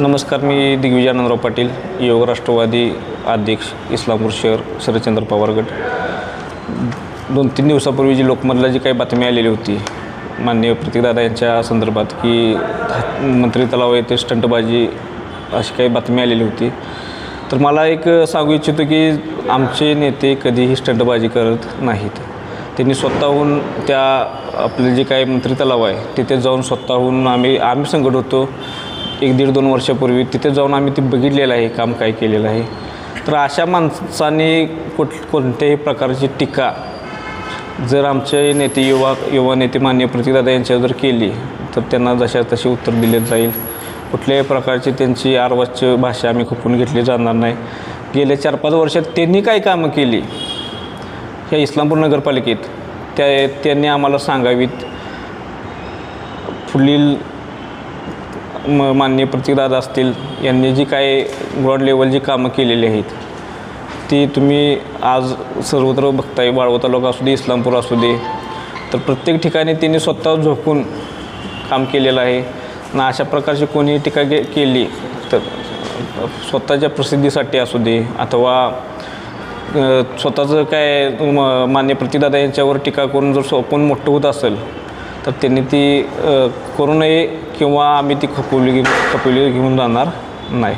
नमस्कार मी दिग्विजय आनंदराव पाटील योग राष्ट्रवादी अध्यक्ष इस्लामपूर शहर शरदचंद्र पवार गट. दोन तीन दिवसापूर्वी जी लोकमतला जी काही बातमी आलेली होती माननीय प्रतिकदादा यांच्या संदर्भात की मंत्री तलाव येथे स्टंटबाजी अशी काही बातमी आलेली होती. तर मला एक सांगू इच्छितो की आमचे नेते कधीही स्टंटबाजी करत नाहीत. त्यांनी स्वतःहून त्या आपले जे काही मंत्री तलाव आहे तिथे जाऊन स्वतःहून आम्ही आम्ही संकट होतो. एक दीड दोन वर्षापूर्वी तिथे जाऊन आम्ही ते बघितलेलं आहे काम काय केलेलं आहे. तर अशा माणसाने कुठ कोणत्याही प्रकारची टीका जर आमचे नेते युवा युवा नेते मान्य प्रतिदादा यांच्यावर जर केली तर त्यांना जशा तशी उत्तर दिले जाईल. कुठल्याही प्रकारची त्यांची आरवाच्य भाषा आम्ही खपून घेतली जाणार नाही. गेल्या चार पाच वर्षात त्यांनी काय कामं केली? ह्या इस्लामपूर नगरपालिकेत त्या त्यांनी आम्हाला सांगावीत. पुढील म मान्य प्रतिदादा असतील यांनी जी काय ग्राउंड लेवलची कामं केलेली आहेत ती तुम्ही आज सर्वत्र बघताय. वाळवा तालुका असू दे इस्लामपूर असू दे. तर प्रत्येक ठिकाणी त्यांनी स्वतः झोकून काम केलेलं आहे. ना अशा प्रकारची कोणी टीका के केली तर स्वतःच्या प्रसिद्धीसाठी असू दे अथवा स्वतःचं काय म- मान्य प्रतिदादा यांच्यावर टीका करून जर स्वप्न मोठं होत असेल तर त्यांनी ती करू नये किंवा आम्ही ती खपवली खपवली घेऊन जाणार नाही.